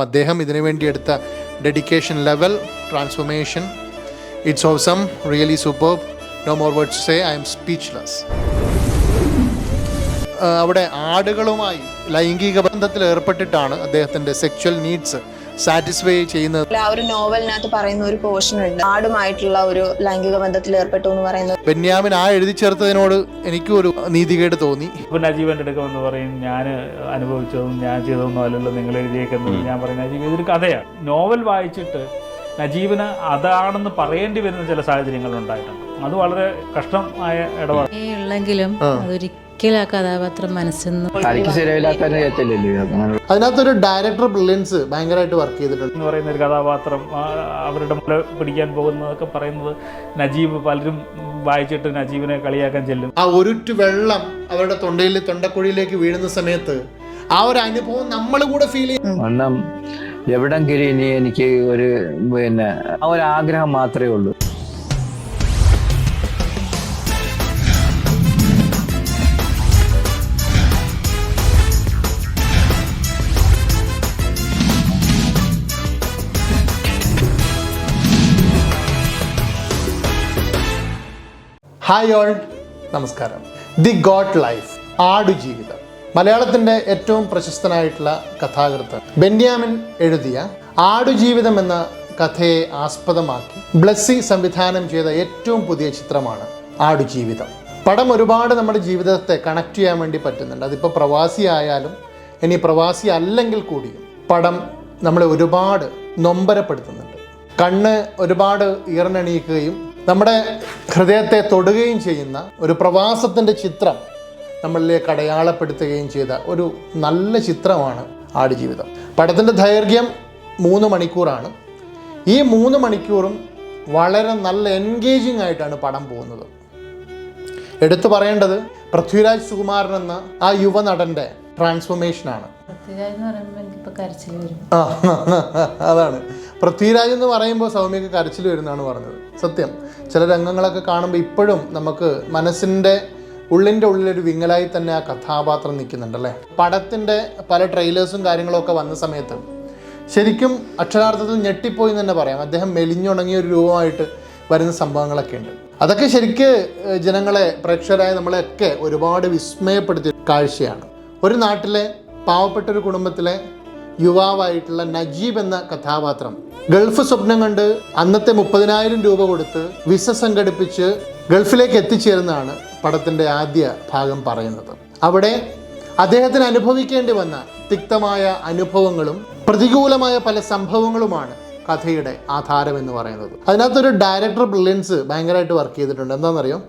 അദ്ദേഹം ഇതിനു വേണ്ടി എടുത്ത dedication level transformation it's awesome really super no more words say I am speechless അവിടെ ആടുകളുമായി ലൈംഗിക ബന്ധത്തിൽ ഏർപ്പെട്ടിട്ടാണ് അദ്ദേഹത്തിന്റെ സെക്ച്വൽ നീഡ്സ് സാറ്റിസ്ഫൈ ചെയ്യുന്നത്. ആ ഒരു നോവലിനകത്ത് പറയുന്ന ഒരു പോർഷൻ ഉണ്ട്. ആടുമായിട്ടുള്ള ഒരു ലൈംഗിക ബന്ധത്തിൽ ഏർപ്പെട്ടു എന്ന് പറയുന്നത്. ബെന്യാമിൻ ആ എഴുതി ചേർത്തതിനോട് എനിക്കും ഒരു നീതികേട് തോന്നി. ഇപ്പം നജീബന്റെ എടുക്കുമെന്ന് പറയും ഞാൻ അനുഭവിച്ചതും ഞാൻ ചെയ്തതൊന്നും അല്ലല്ലോ നിങ്ങൾ എഴുതിയേക്കുന്നത്. ഞാൻ പറയും നജീബ് ഇതൊരു കഥയാണ്. നോവൽ വായിച്ചിട്ട് നജീബിന് അതാണെന്ന് പറയേണ്ടി വരുന്ന ചില സാഹചര്യങ്ങൾ ഉണ്ടായിട്ടുണ്ട്. അത് വളരെ കഷ്ടമായ ഇടപാട് ഉള്ളെങ്കിലും അതൊരിക്കലും ആ കഥാപാത്രം മനസ്സിൽ നിന്ന് അതിനകത്തൊരു ഡയറക്ടർ ബ്രില്യൻസ് ഭയങ്കരമായിട്ട് വർക്ക് ചെയ്തിട്ടുണ്ട്. എന്ന് പറയുന്ന ഒരു കഥാപാത്രം അവരുടെ മുല പിടിക്കാൻ പോകുന്നതൊക്കെ പറയുന്നത് നജീബ് പലരും വായിച്ചിട്ട് നജീബിനെ കളിയാക്കാൻ ചെല്ലും. ആ ഒരുറ്റ് വെള്ളം അവരുടെ തൊണ്ടയിൽ തൊണ്ടക്കുഴിയിലേക്ക് വീഴുന്ന സമയത്ത് ആ ഒരു അനുഭവം നമ്മൾ കൂടെ ഫീൽ ചെയ്യും. എവിടെങ്കിലും ഇനി എനിക്ക് ഒരു പിന്നെ ആ ഒരു ആഗ്രഹം മാത്രമേ ഉള്ളൂ. ഹായ് ഓൾ നമസ്കാരം. ദി ഗോഡ് ലൈഫ് ആടുജീവിതം മലയാളത്തിന്റെ ഏറ്റവും പ്രശസ്തനായിട്ടുള്ള കഥാകൃത്ത് ബെന്യാമിൻ എഴുതിയ ആടുജീവിതം എന്ന കഥയെ ആസ്പദമാക്കി ബ്ലസ്സി സംവിധാനം ചെയ്ത ഏറ്റവും പുതിയ ചിത്രമാണ് ആടുജീവിതം പടം ഒരുപാട് നമ്മുടെ ജീവിതത്തെ കണക്ട് ചെയ്യാൻ വേണ്ടി പറ്റുന്നുണ്ട്. അതിപ്പോൾ പ്രവാസി ആയാലും ഇനി പ്രവാസി അല്ലെങ്കിൽ കൂടിയും പടം നമ്മളെ ഒരുപാട് നൊമ്പരപ്പെടുത്തുന്നുണ്ട്. കണ്ണ് ഒരുപാട് ഈറനണിയിക്കുകയും നമ്മുടെ ഹൃദയത്തെ തൊടുകയും ചെയ്യുന്ന ഒരു പ്രവാസത്തിന്റെ ചിത്രം നമ്മളിലേക്ക് അടയാളപ്പെടുത്തുകയും ചെയ്ത ഒരു നല്ല ചിത്രമാണ് ആടുജീവിതം. പടത്തിന്റെ ദൈർഘ്യം മൂന്ന് മണിക്കൂറാണ്. ഈ മൂന്ന് മണിക്കൂറും വളരെ നല്ല എൻഗേജിങ് ആയിട്ടാണ് പടം പോകുന്നത്. എടുത്തു പറയേണ്ടത് പൃഥ്വിരാജ് സുകുമാരൻ എന്ന ആ യുവനടന്റെ ട്രാൻസ്ഫോർമേഷനാണ്. അതാണ്. പൃഥ്വിരാജ് എന്ന് പറയുമ്പോൾ സൗമ്യക്ക് കരച്ചിൽ വരുന്നതാണ് പറഞ്ഞത്. സത്യം. ചില രംഗങ്ങളൊക്കെ കാണുമ്പോൾ ഇപ്പോഴും നമുക്ക് മനസ്സിന്റെ ഉള്ളിന്റെ ഉള്ളിലൊരു വിങ്ങലായി തന്നെ ആ കഥാപാത്രം നിൽക്കുന്നുണ്ടല്ലേ പടത്തിന്റെ പല ട്രെയിലേഴ്സും കാര്യങ്ങളൊക്കെ വന്ന സമയത്ത് ശരിക്കും അക്ഷരാർത്ഥത്തിൽ ഞെട്ടിപ്പോയി എന്ന് തന്നെ പറയാം. അദ്ദേഹം മെലിഞ്ഞുണങ്ങിയ ഒരു രൂപമായിട്ട് വരുന്ന സംഭവങ്ങളൊക്കെ ഉണ്ട്. അതൊക്കെ ശരിക്ക് ജനങ്ങളെ പ്രേക്ഷകരായ നമ്മളെയൊക്കെ ഒരുപാട് വിസ്മയപ്പെടുത്തിയ കാഴ്ചയാണ്. ഒരു നാട്ടിലെ പാവപ്പെട്ട ഒരു കുടുംബത്തിലെ യുവാവായിട്ടുള്ള നജീബ് എന്ന കഥാപാത്രം. ഗൾഫ് സ്വപ്നം കണ്ട് അന്നത്തെ മുപ്പതിനായിരം രൂപ കൊടുത്ത് വിസ സംഘടിപ്പിച്ച് ഗൾഫിലേക്ക് എത്തിച്ചേരുന്നതാണ് പടത്തിന്റെ ആദ്യ ഭാഗം പറയുന്നത്. അവിടെ അദ്ദേഹത്തിന് അനുഭവിക്കേണ്ടി വന്ന തിക്തമായ അനുഭവങ്ങളും പ്രതികൂലമായ പല സംഭവങ്ങളുമാണ് കഥയുടെ ആധാരം എന്ന് പറയുന്നത്. അതിനകത്തൊരു ഡയറക്ടർ ബ്രില്യൻസ് ഭയങ്കരമായിട്ട് വർക്ക് ചെയ്തിട്ടുണ്ട്. എന്താണെന്നറിയോ?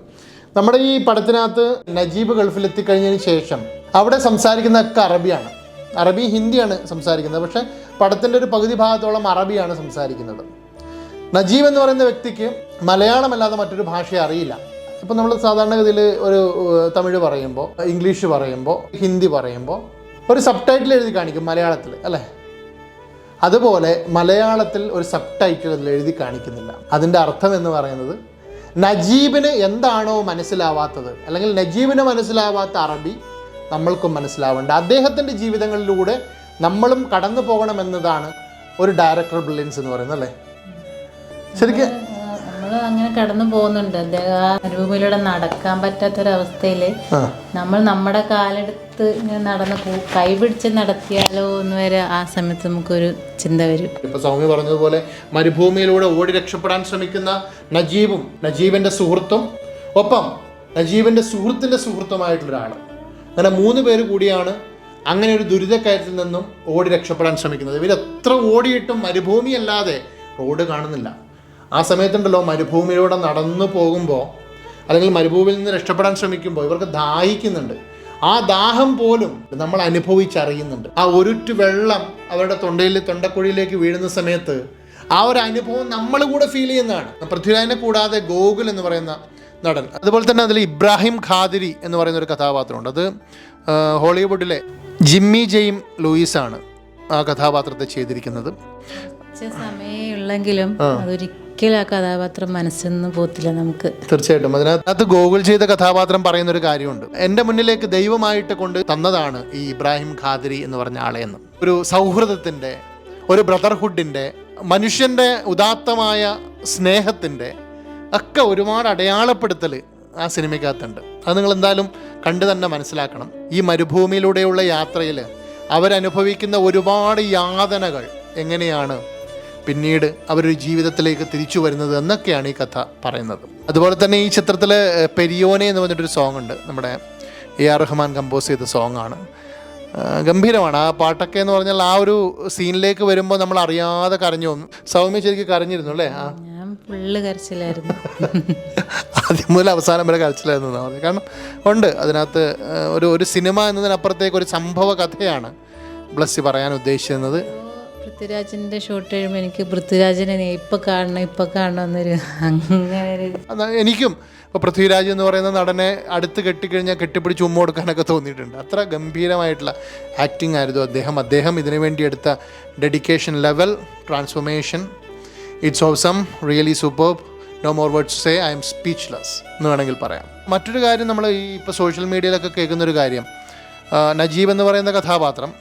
നമ്മുടെ ഈ പടത്തിനകത്ത് നജീബ് ഗൾഫിലെത്തിക്കഴിഞ്ഞതിന് ശേഷം അവിടെ സംസാരിക്കുന്നതൊക്കെ അറബിയാണ്. അറബി ഹിന്ദിയാണ് സംസാരിക്കുന്നത്. പക്ഷേ പടത്തിന്റെ ഒരു പകുതി ഭാഗത്തോളം അറബിയാണ് സംസാരിക്കുന്നത്. നജീബ് എന്ന് പറയുന്ന വ്യക്തിക്ക് മലയാളമല്ലാതെ മറ്റൊരു ഭാഷ അറിയില്ല. ഇപ്പം നമ്മൾ സാധാരണഗതിയിൽ ഒരു തമിഴ് പറയുമ്പോൾ ഇംഗ്ലീഷ് പറയുമ്പോൾ ഹിന്ദി പറയുമ്പോൾ ഒരു സബ് ടൈറ്റിൽ എഴുതി കാണിക്കും മലയാളത്തിൽ അല്ലേ? അതുപോലെ മലയാളത്തിൽ ഒരു സബ് ടൈറ്റിൽ അതിൽ എഴുതി കാണിക്കുന്നില്ല. അതിന്റെ അർത്ഥം എന്ന് പറയുന്നത് നജീബിന് എന്താണോ മനസ്സിലാവാത്തത് അല്ലെങ്കിൽ നജീബിന് മനസ്സിലാവാത്ത അറബി നമ്മൾക്കും മനസ്സിലാവേണ്ട. അദ്ദേഹത്തിന്റെ ജീവിതങ്ങളിലൂടെ നമ്മളും കടന്നു പോകണമെന്നതാണ് ഒരു ഡയറക്ടർ ബ്രില്യൻസ് എന്ന് പറയുന്നത് അല്ലേ? ശരിക്കും നമ്മൾ അങ്ങനെ കടന്നു പോകുന്നുണ്ട്. അദ്ദേഹം ആ മരുഭൂമിയിലൂടെ നടക്കാൻ പറ്റാത്തൊരവസ്ഥയിൽ നമ്മൾ നമ്മുടെ കാലെടുത്ത് ഇങ്ങനെ നടന്ന് കൂ- കൈപിടിച്ച് നടത്തിയാലോ എന്ന് വരെ ആ സമയത്ത് നമുക്കൊരു ചിന്ത വരും. ഇപ്പൊ സൗമ്യ പറഞ്ഞതുപോലെ മരുഭൂമിയിലൂടെ ഓടി രക്ഷപ്പെടാൻ ശ്രമിക്കുന്ന നജീബും നജീബിന്റെ സുഹൃത്തും ഒപ്പം നജീബിന്റെ സുഹൃത്തിന്റെ സുഹൃത്തുമായിട്ടുള്ള ഒരാൾ അങ്ങനെ മൂന്ന് പേര് കൂടിയാണ് അങ്ങനെ ഒരു ദുരിതക്കയറ്റത്തിൽ നിന്നും ഓടി രക്ഷപ്പെടാൻ ശ്രമിക്കുന്നത്. ഇവർ എത്ര ഓടിയിട്ടും മരുഭൂമി അല്ലാതെ റോഡ് കാണുന്നില്ല. ആ സമയത്തുണ്ടല്ലോ മരുഭൂമിയിലൂടെ നടന്നു പോകുമ്പോൾ അല്ലെങ്കിൽ മരുഭൂമിയിൽ നിന്ന് രക്ഷപ്പെടാൻ ശ്രമിക്കുമ്പോൾ ഇവർക്ക് ദാഹിക്കുന്നുണ്ട്. ആ ദാഹം പോലും നമ്മൾ അനുഭവിച്ചറിയുന്നുണ്ട്. ആ ഒരുറ്റ് വെള്ളം അവരുടെ തൊണ്ടയിൽ തൊണ്ടക്കുഴിയിലേക്ക് വീഴുന്ന സമയത്ത് ആ ഒരു അനുഭവം നമ്മൾ കൂടെ ഫീൽ ചെയ്യുന്നതാണ്. പൃഥ്വിരാജിനെ കൂടാതെ ഗോകുൽ എന്ന് പറയുന്ന നടൻ. അതുപോലെ തന്നെ അതിൽ ഇബ്രാഹിം ഖാദിരി എന്ന് പറയുന്ന ഒരു കഥാപാത്രമുണ്ട്. അത് ഹോളിവുഡിലെ ജിമ്മി ജെയിം ലൂയിസ് ആണ് ആ കഥാപാത്രത്തെ ചെയ്തിരിക്കുന്നത്. സമയമുള്ളെങ്കിലും ഒരിക്കലും ആ കഥാപാത്രം മനസ്സിൽ നിന്ന് പോത്തില്ല നമുക്ക്. തീർച്ചയായിട്ടും. അതിനകത്ത് ഗൂഗിൾ ചെയ്ത കഥാപാത്രം പറയുന്ന ഒരു കാര്യമുണ്ട്. എന്റെ മുന്നിലേക്ക് ദൈവമായിട്ട് കൊണ്ട് തന്നതാണ് ഈ ഇബ്രാഹിം ഖാദിരി എന്ന് പറഞ്ഞ ആളെ എന്ന്. ഒരു സൗഹൃദത്തിന്റെ ഒരു ബ്രദർഹുഡിന്റെ മനുഷ്യന്റെ ഉദാത്തമായ സ്നേഹത്തിന്റെ ഒക്കെ ഒരുപാട് അടയാളപ്പെടുത്തൽ ആ സിനിമയ്ക്കകത്തുണ്ട്. അത് നിങ്ങൾ എന്തായാലും കണ്ടു തന്നെ മനസ്സിലാക്കണം. ഈ മരുഭൂമിയിലൂടെയുള്ള യാത്രയിൽ അവരനുഭവിക്കുന്ന ഒരുപാട് യാതനകൾ എങ്ങനെയാണ് പിന്നീട് അവരൊരു ജീവിതത്തിലേക്ക് തിരിച്ചു വരുന്നത് എന്നൊക്കെയാണ് ഈ കഥ പറയുന്നത്. അതുപോലെ തന്നെ ഈ ചിത്രത്തിൽ പെരിയോനെ എന്ന് പറഞ്ഞിട്ടൊരു സോങ് ഉണ്ട്. നമ്മുടെ എ ആർ റഹ്മാൻ കമ്പോസ് ചെയ്ത സോങ് ആണ്. ഗംഭീരമാണ്. ആ പാട്ടൊക്കെ എന്ന് പറഞ്ഞാൽ ആ ഒരു സീനിലേക്ക് വരുമ്പോൾ നമ്മൾ അറിയാതെ കരഞ്ഞു സൗമ്യ ശരിക്കും കരഞ്ഞിരുന്നു അല്ലേ? ആ. ഫുള്ള് കരച്ചിലായിരുന്നു. ആദ്യം മുതൽ അവസാനം വരെ കരച്ചിലായിരുന്നു പറഞ്ഞത് കാരണം ഉണ്ട് അതിനകത്ത് ഒരു ഒരു സിനിമ എന്നതിനപ്പുറത്തേക്ക് ഒരു സംഭവ കഥയാണ് ബ്ലസ്സി പറയാൻ ഉദ്ദേശിക്കുന്നത് പൃഥ്വിരാജിന്റെ ഷോട്ട് കഴിയുമ്പോൾ എനിക്ക് പൃഥ്വിരാജിനെ ഇപ്പൊ കാണണം ഇപ്പൊ കാണണം എന്നൊരു അങ്ങനെ എനിക്കും ഇപ്പോൾ പൃഥ്വിരാജ് എന്ന് പറയുന്ന നടനെ അടുത്ത് കെട്ടിക്കഴിഞ്ഞാൽ കെട്ടിപ്പിടിച്ച് ഉമ്മ കൊടുക്കാനൊക്കെ തോന്നിയിട്ടുണ്ട്. അത്ര ഗംഭീരമായിട്ടുള്ള ആക്ടിങ് ആയിരുന്നു അദ്ദേഹം. അദ്ദേഹം ഇതിനു വേണ്ടി എടുത്ത dedication level transformation it's of some really super no more words say I'm speechless എന്ന് വേണമെങ്കിൽ പറയാം. മറ്റൊരു കാര്യം നമ്മൾ ഈ ഇപ്പോൾ സോഷ്യൽ മീഡിയയിലൊക്കെ കേൾക്കുന്നൊരു കാര്യം. നജീബ് എന്ന് പറയുന്ന കഥാപാത്രം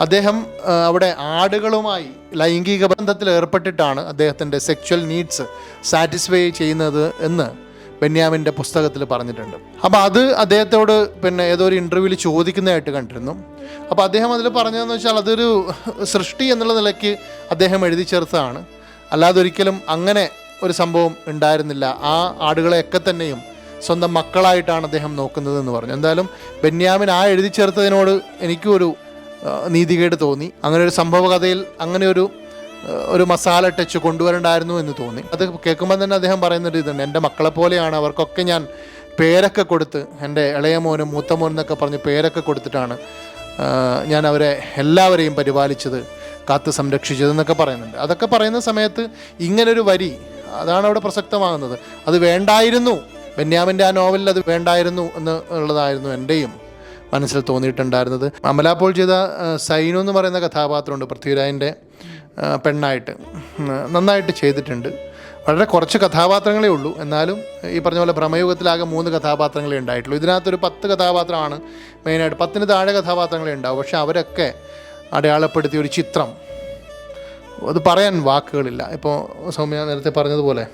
അദ്ദേഹം അവിടെ ആടുകളുമായി ലൈംഗിക ബന്ധത്തിൽ ഏർപ്പെട്ടിട്ടാണ് അദ്ദേഹത്തിന്റെ സെക്ച്വൽ നീഡ്സ് സാറ്റിസ്ഫൈ ചെയ്യുന്നത് എന്ന് ബെന്യാമിന്റെ പുസ്തകത്തിൽ പറഞ്ഞിട്ടുണ്ട്. അപ്പോൾ അത് അദ്ദേഹത്തോട് പിന്നെ ഏതോ ഒരു ഇന്റർവ്യൂവിൽ ചോദിക്കുന്നതായിട്ട് കണ്ടിരുന്നു. അപ്പോൾ അദ്ദേഹം അതിൽ പറഞ്ഞതെന്ന് വെച്ചാൽ അതൊരു സൃഷ്ടി എന്നുള്ള നിലയ്ക്ക് അദ്ദേഹം എഴുതി ചേർത്തതാണ്. അല്ലാതെ ഒരിക്കലും അങ്ങനെ ഒരു സംഭവം ഉണ്ടായിരുന്നില്ല. ആ ആടുകളെയൊക്കെ തന്നെയും സ്വന്തം മക്കളായിട്ടാണ് അദ്ദേഹം നോക്കുന്നത് എന്ന് പറഞ്ഞു. എന്തായാലും ബെന്യാമിൻ ആ എഴുതി ചേർത്തതിനോട് എനിക്കും ഒരു നീതികേട് തോന്നി. അങ്ങനെ ഒരു സംഭവ കഥയിൽ അങ്ങനെ ഒരു ഒരു മസാല ടച്ച് കൊണ്ടുവരണ്ടായിരുന്നു എന്ന് തോന്നി. അത് കേൾക്കുമ്പോൾ തന്നെ അദ്ദേഹം പറയുന്നൊരു ഇതുണ്ട്. എന്റെ മക്കളെ പോലെയാണ്. അവർക്കൊക്കെ ഞാൻ പേരൊക്കെ കൊടുത്ത് എന്റെ ഇളയ മോനും മൂത്ത മോനും എന്നൊക്കെ പറഞ്ഞ് പേരൊക്കെ കൊടുത്തിട്ടാണ് ഞാൻ അവരെ എല്ലാവരെയും പരിപാലിച്ചത് കാത്ത് സംരക്ഷിച്ചത് എന്നൊക്കെ പറയുന്നുണ്ട്. അതൊക്കെ പറയുന്ന സമയത്ത് ഇങ്ങനൊരു വരി അതാണ് അവിടെ പ്രസക്തമാകുന്നത്. അത് വേണ്ടായിരുന്നു. ബെന്യാമിന്റെ ആ നോവലിൽ അത് വേണ്ടായിരുന്നു എന്ന് ഉള്ളതായിരുന്നു എന്റെയും മനസ്സിൽ തോന്നിയിട്ടുണ്ടായിരുന്നത്. അമലാപ്പോൾ ചെയ്ത സൈനു എന്ന് പറയുന്ന കഥാപാത്രമുണ്ട് പൃഥ്വിരാജിന്റെ പെണ്ണായിട്ട് നന്നായിട്ട് ചെയ്തിട്ടുണ്ട്. വളരെ കുറച്ച് കഥാപാത്രങ്ങളേ ഉള്ളൂ. എന്നാലും ഈ പറഞ്ഞ പോലെ ഭ്രമയുഗത്തിലാകെ മൂന്ന് കഥാപാത്രങ്ങളേ ഉണ്ടായിട്ടുള്ളൂ. ഇതിനകത്തൊരു പത്ത് കഥാപാത്രമാണ് മെയിനായിട്ട്. പത്തിന് താഴെ കഥാപാത്രങ്ങളേ ഉണ്ടാവും. പക്ഷെ അവരൊക്കെ അടയാളപ്പെടുത്തിയ ഒരു ചിത്രം. അത് പറയാൻ വാക്കുകളില്ല. ഇപ്പോൾ സൗമ്യ നേരത്തെ പറഞ്ഞതുപോലെ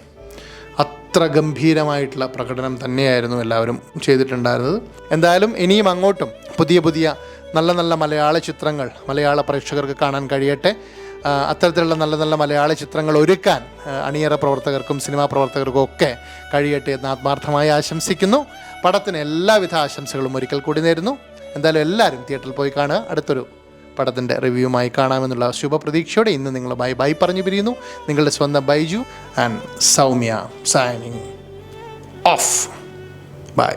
അത്ര ഗംഭീരമായിട്ടുള്ള പ്രകടനം തന്നെയായിരുന്നു എല്ലാവരും ചെയ്തിട്ടുണ്ടായിരുന്നത്. എന്തായാലും ഇനിയും അങ്ങോട്ടും പുതിയ പുതിയ നല്ല നല്ല മലയാള ചിത്രങ്ങൾ മലയാള പ്രേക്ഷകർക്ക് കാണാൻ കഴിയട്ടെ. അത്തരത്തിലുള്ള നല്ല നല്ല മലയാള ചിത്രങ്ങൾ ഒരുക്കാൻ അണിയറ പ്രവർത്തകർക്കും സിനിമാ പ്രവർത്തകർക്കും ഒക്കെ കഴിയട്ടെ എന്ന് ആത്മാർത്ഥമായി ആശംസിക്കുന്നു. പടത്തിന് എല്ലാവിധ ആശംസകളും ഒരിക്കൽ കൂടി നേരുന്നു. എന്തായാലും എല്ലാവരും തിയേറ്ററിൽ പോയി കാണുക. അടുത്തൊരു പടത്തിന്റെ റിവ്യൂമായി കാണാമെന്നുള്ള ശുഭപ്രതീക്ഷയോടെ ഇന്ന് നിങ്ങൾ ബൈ ബൈ പറഞ്ഞു പിരിയുന്നു. നിങ്ങളുടെ സ്വന്തം Baiju and Soumya signing off by